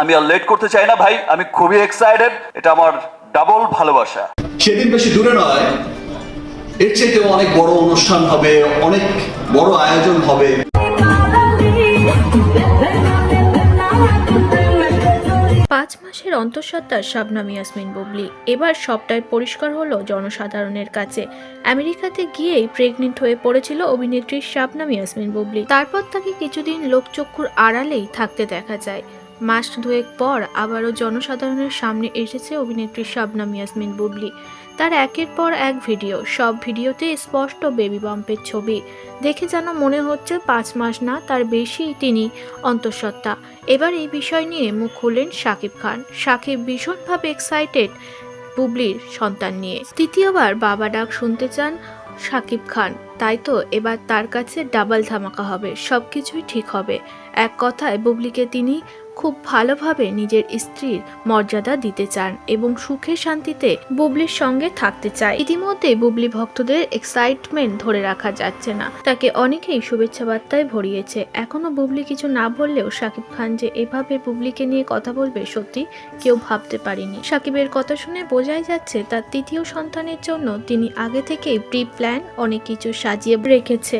আমি আর লেট করতে চাই না ভাই আমি খুবই এক্সাইটেড এটা আমার ডাবল ভালোবাসা। সেদিন বেশি দূরে নয় এর চাইতেও অনেক বড় অনুষ্ঠান হবে অনেক বড় আয়োজন হবে। পাঁচ মাসের অন্তঃসত্ত্বা শাবনাম ইয়াসমিন বুবলি এবার সবটাই পরিষ্কার হলো জনসাধারণের কাছে। আমেরিকাতে গিয়েই প্রেগনেন্ট হয়ে পড়েছিল অভিনেত্রী শাবনাম ইয়াসমিন বুবলি। তারপর তাকে কিছুদিন লোকচক্ষুর আড়ালেই থাকতে দেখা যায়। মাস দুয়েক পর আবারও জনসাধারণের সামনে এসেছে অভিনেত্রী শাবনাম ইয়াসমিন বুবলি। তার একের পর এক ভিডিও, সব ভিডিওতে স্পষ্ট বেবি বাম্পের ছবি। দেখে যেন মনে হচ্ছে পাঁচ মাস না, তার বেশি তিনি অন্তঃসত্ত্বা। এবার এই বিষয় নিয়ে মুখ খুললেন শাকিব খান। শাকিব ভীষণভাবে এক্সাইটেড বুবলির সন্তান নিয়ে। তৃতীয়বার বাবা ডাক শুনতে চান শাকিব খান। তাই তো, এবার তার কাছে ডাবল ধামাকা হবে সব কিছুই ঠিক হবে। এক কথায় বুবলিকে তিনি খুব ভালোভাবে নিজের স্ত্রীর মর্যাদা দিতে চান এবং সুখে শান্তিতে বুবলির সঙ্গে থাকতে চায়। ইতিমধ্যে বুবলি ভক্তদের এক্সাইটমেন্ট ধরে রাখা যাচ্ছে না। তাকে অনেকেই শুভেচ্ছা বার্তায় ভরিয়েছে। এখনও বুবলি কিছু না বললেও শাকিব খান যে এভাবে বুবলিকে নিয়ে কথা বলবে সত্যি কেউ ভাবতে পারেনি। শাকিবের কথা শুনে বোঝাই যাচ্ছে তার তৃতীয় সন্তানের জন্য তিনি আগে থেকেই প্রি প্ল্যান অনেক কিছু সাজিয়ে রেখেছে।